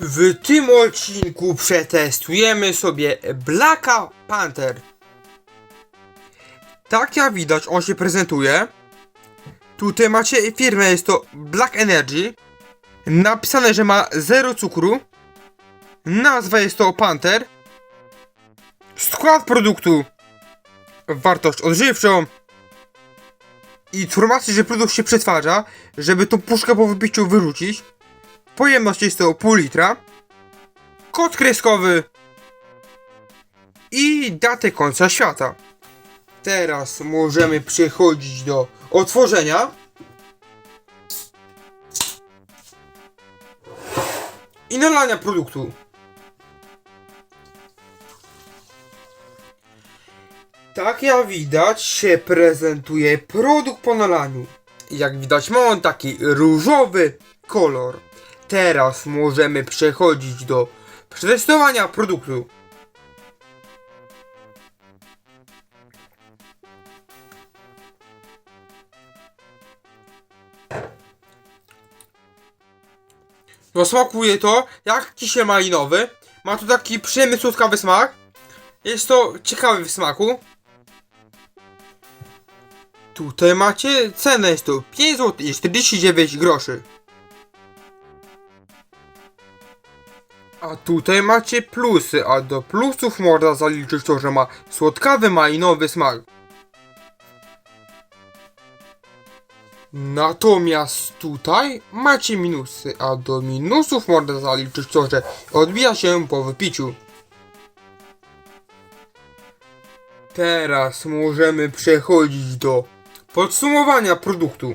W tym odcinku przetestujemy sobie Blacka Panther. Tak jak widać, on się prezentuje. Tutaj macie firmę, jest to Black Energy. Napisane, że ma 0 cukru. Nazwa jest to Panther. Skład produktu. Wartość odżywczą. Informacje, że produkt się przetwarza, żeby tą puszkę po wypiciu wyrzucić. Pojemność jest to pół litra. Kod kreskowy. I datę końca świata. Teraz możemy przechodzić do otworzenia. I nalania produktu. Tak jak widać się prezentuje produkt po nalaniu. Jak widać ma on taki różowy kolor. Teraz możemy przechodzić do przetestowania produktu. No smakuje to jak kisiel malinowy. Ma tu taki przyjemny słodkawy smak. Jest to ciekawy w smaku. Tutaj macie cenę, jest to 5 zł i 49 groszy. A tutaj macie plusy, a do plusów można zaliczyć to, że ma słodkawy malinowy smak. Natomiast tutaj macie minusy, a do minusów można zaliczyć to, że odbija się po wypiciu. Teraz możemy przechodzić do podsumowania produktu.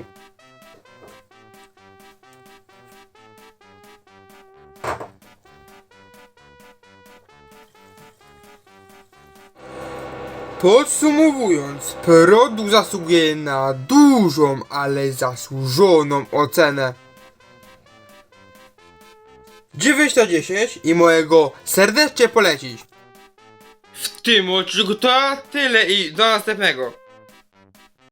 Podsumowując, produkt zasługuje na dużą, ale zasłużoną ocenę. 9 na 10 i mojego serdecznie polecić. W tym odcinku to tyle i do następnego.